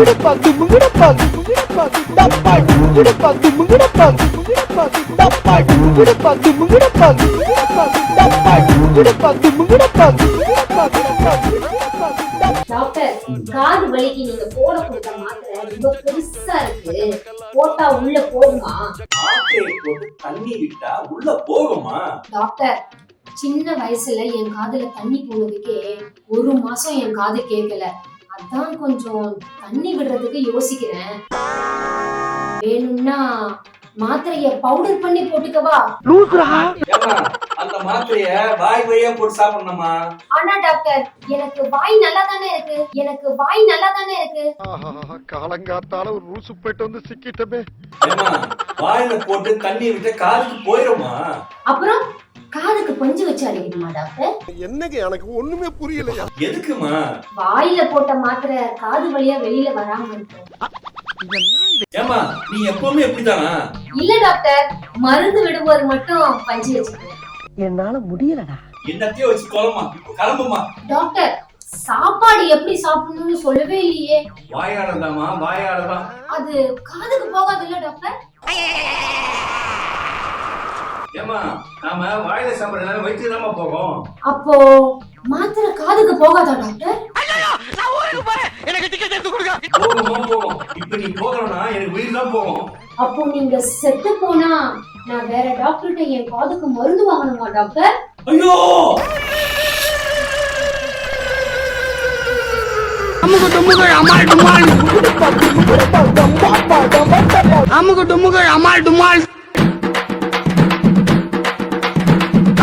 முங்குடப்பா முங்குடப்பா முங்குடப்பா டப்பா முங்குடப்பா முங்குடப்பா முங்குடப்பா டப்பா முங்குடப்பா முங்குடப்பா முங்குடப்பா டப்பா முங்குடப்பா முங்குடப்பா முங்குடப்பா முங்குடப்பா டாக்டர் காது வலிக்கு நீங்க போட கொடுத்த மாத்திரை ரொம்ப பெருசா இருக்கு. போட்டா உள்ள போகுமா? தண்ணி விட்டா உள்ள போகுமா? டாக்டர் சின்ன வயசுல என் காதுல தண்ணி போனதுக்கே ஒரு மாசம் என் காது கேட்கல அதான் கொஞ்சம் தண்ணி விடுறதுக்கு யோசிக்கிறேன். வேணும்னா மாத்திரைய பவுடர் பண்ணி போட்டுக்கவா? அந்த மாத்திரைய வாய் வழியா போட்டு சாப்பிடணுமா? ஆனா டாக்டர் எனக்கு வாய் நல்லா தானே இருக்கு? எனக்கு வாய் நல்லா தானே இருக்கு? ஆஹா, காலங்காத்தால ஒரு ரூசு போயிட்டு வந்து சிக்கிட்டமே. வாயில போட்டு தண்ணி விட்டு காதுக்கு போயிருமா? அப்புறம்? காதுக்கு பஞ்சு வச்சு டாக்டர்? என்னங்க எனக்கு ஒண்ணுமே புரியலையா? எதுக்குமா? வாயில போட்ட மாத்திரை காது வழியா வெளியில வராம இருக்கும் ஏம்மா நீ எப்பவுமே எப்படிதானா இல்ல டாக்டர். மருந்து விடும்போது மட்டும் பஞ்சு வச்சுக்கோங்க என்னால முடியலடா. என்னத்தையோ வச்சு கொலமா இப்ப கிளம்புமா டாக்டர் சாப்பாடு எப்படி சாப்பிடணும்னு சொல்லவே இல்லையே. வாயாடதாமா வாயாடதான். அது காதுக்கு போகாது இல்ல டாக்டர். ஏம்மா நாம வாயில சாப்பிடறதுனால வயிற்று தாமா போகும். அப்போ மாத்திரை காதுக்கு போகாதா டாக்டர்? போகுமா போகும் இப்ப நீ போகணும்னா எனக்கு உயிர் தான் போகும். அப்போ நீங்க செத்து போனா நான் வேற டாக்டர்கிட்ட என் காதுக்கு மருந்து வாங்கணுமா டாக்டர்? ஐயோ! அமுகு டுமுகள் அமால் டுமால் அமுகு டுமுகள் அமால் டுமால்